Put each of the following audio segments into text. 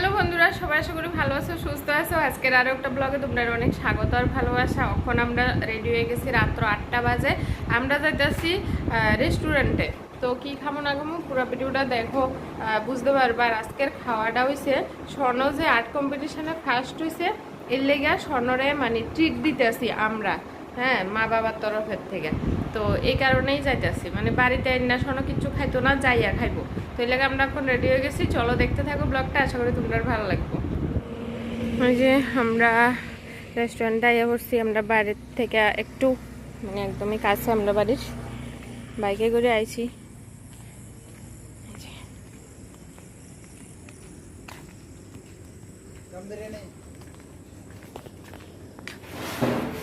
Hello বন্ধুরা, সবাই আশা করি ভালো আছো, সুস্থ আছো? আজকের আরও একটা ব্লগে তোমরা অনেক স্বাগত আর ভালোবাসা। এখন আমরা রেডি হয়ে গেছি রাত্র আটটা বাজে। আমরা যাইতেছি রেস্টুরেন্টে তো কি খামো না খামো, পুরো ভিডিওটা দেখো বুঝতে পারবা। আর আজকের খাওয়াটা হয়েছে স্বর্ণ যে আর্ট কম্পিটিশনে ফার্স্ট হয়েছে এর লেগে স্বর্ণরে মানে ট্রিট দিতেছি আমরা হ্যাঁ মা বাবার তরফের থেকে। তো এই কারণেই যাইতেছি। মানে বাড়িতে না শোনো কিছু খাইতো না, যাইয়া খাইবো। তো এই লাগে আমরা এখন রেডি হয়ে গেছি। চলো দেখতে থাকো ব্লগটা আশা করি তোমরা ভালো লাগবো। ওই যে আমরা রেস্টুরেন্টে আইয়া পড়ছি, আমরা বাড়ির থেকে একটু মানে একদমই কাছে আমরা বাড়ির, বাইকে করে আইছি। এই যে।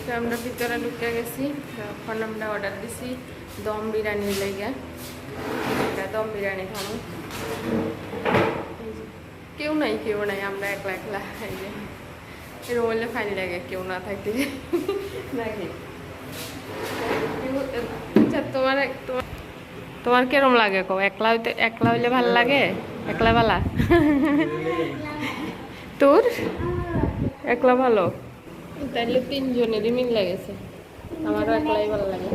তো আমরা ভিতরে ঢুকে গেছি। এখন আমরা অর্ডার দিছি দম বিরিয়ানির লেগে। এটা দম বিরিয়ানি খাব। কেউ নাই কেউ নাই, আমরা একলা একলা। এই যে, এরকম হলে ফাইন লাগে, কেউ না থাকতে। নাকি আচ্ছা তোমার তোমার তোমার কিরম লাগে কো? একলা হইতে একলা হইলে ভালো লাগে? একলা ভালা তোর? একলা ভালো? তাইলে তিনজনেরই মিল লাগেছে। আমারও একলাই ভালো লাগে।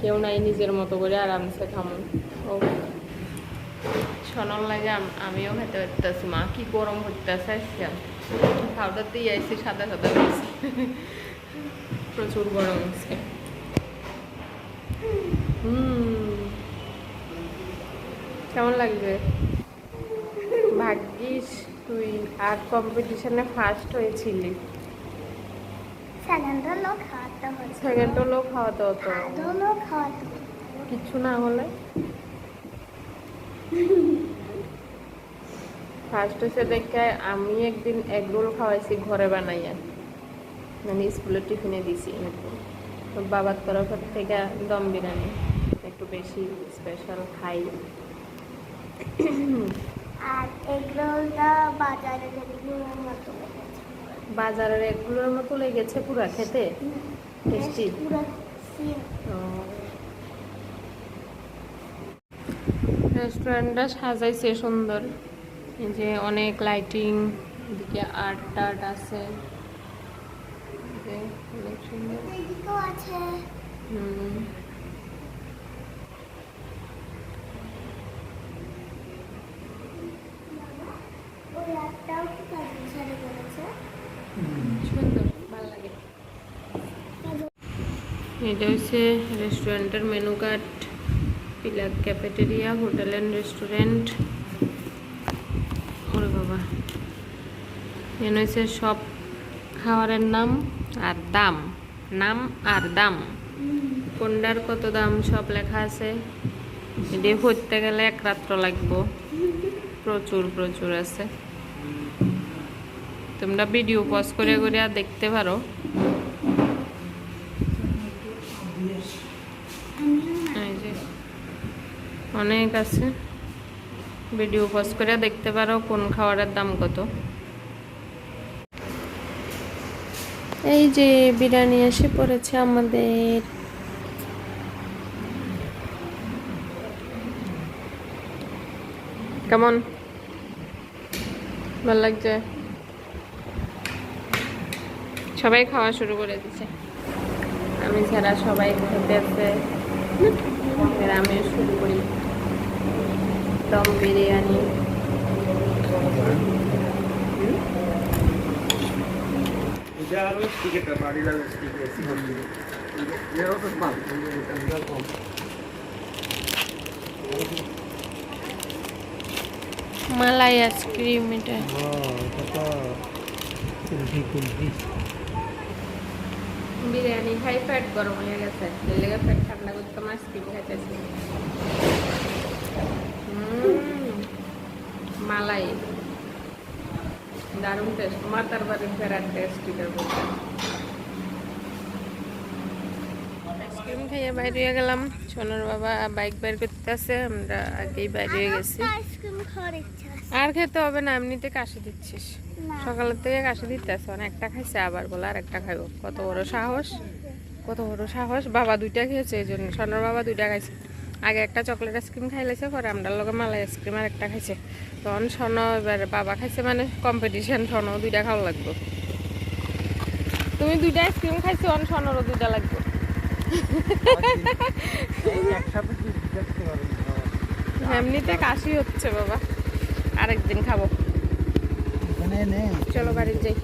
কেউ নাই নিজের মতো করে আরামসে খামুন ও। সনল লাগে আমিও খেতে পারতেছি। মা কি গরম হইতেছে আজকে? দিয়ে আইসি সাদা সাদা হয়েছে প্রচুর গরম হচ্ছে হুম। কেমন লাগবে? ভাগ্যিস। তুই আর্ট কম্পিটিশনে ফার্স্ট হয়েছিলি। সেকেন্ড হলো খাওয়াতে হচ্ছে সেকেন্ড খাওয়াতে হতো। থার্ড হলো খাওয়াতে কিছু না হলে। ফার্স্ট হচ্ছে দেখে আমি একদিন এগ রোল খাওয়াইছি ঘরে বানাইয়া। মানে স্কুলে টিফিনে দিছি তো বাবার তরফের থেকে দম বিরিয়ানি। একটু বেশি স্পেশাল খাই। আর এগ রোলটা বাজারে মতো বাজারের এগুলোর মতো লেগেছে পুরা খেতে? টেস্টি? রেস্টুরেন্টটা সাজাইছে সুন্দর। এই যে অনেক লাইটিং এদিকে আর্ট টার্ট আছে। অনেক সুন্দর। আছে। হুম ওই একটাও কি কাজে ছেড়ে করেছে সুন্দর ভালো লাগে এটা হচ্ছে রেস্টুরেন্টের menu card pillar cafeteria hotel and restaurant ওরে বাবা। এখানে হচ্ছে সব খাবারের নাম আর দাম। নাম আর দাম। কোনটার কত দাম সব লেখা আছে। এটি করতে গেলে এক রাত্র লাগবো। প্রচুর প্রচুর আছে। তোমরা ভিডিও পজ করে করে দেখতে পারো এই যে অনেক আছে। ভিডিও পজ করে দেখতে পারো কোন খাবারের দাম কত। এই যে বিরিয়ানি এসে পড়েছে আমাদের। কেমন? ভালো লাগছে? সবাই খাওয়া শুরু করে দিচ্ছে আমি ছাড়া সবাই খেতেছে আমিও শুরু করি। দম বিরিয়ানি. মালাই আইসক্রিম এটা বিরিয়ানি খাই ফ্যাট গরম হয়ে গেছে লেগে ফ্যাট ঠান্ডা করতে আইসক্রিম খাইতেছি মালাই। দারুণ টেস্ট মাতার বাড়ির ফেরার টেস্ট আইসক্রিম খাইয়ে বাইরে হয়ে গেলাম। সোনার বাবা বাইক বের করতেছে আমরা আগেই বাইরে হয়ে গেছি। আর খেতে হবে না এমনিতে কাশি দিচ্ছিস। সকালের থেকে কাশি দিতেছ একটা খাইছে আবার বলে আর একটা খাইব। কত বড় সাহস কত বড় সাহস বাবা দুইটা খেয়েছে এই জন্য সোনার বাবা দুইটা খাইছে। আগে একটা চকলেট আইসক্রিম খাইলেছে পরে আমরা লগে মালাই আইসক্রিম আর একটা খাইছে। তখন সন এবার বাবা খাইছে মানে কম্পিটিশন সন দুইটা খাওয়া লাগবে। তুমি দুইটা আইসক্রিম খাইছো অন সনেরও দুইটা লাগবে। এমনিতে কাশি হচ্ছে বাবা। আরেকদিন খাব। চলো বাড়ি যাই।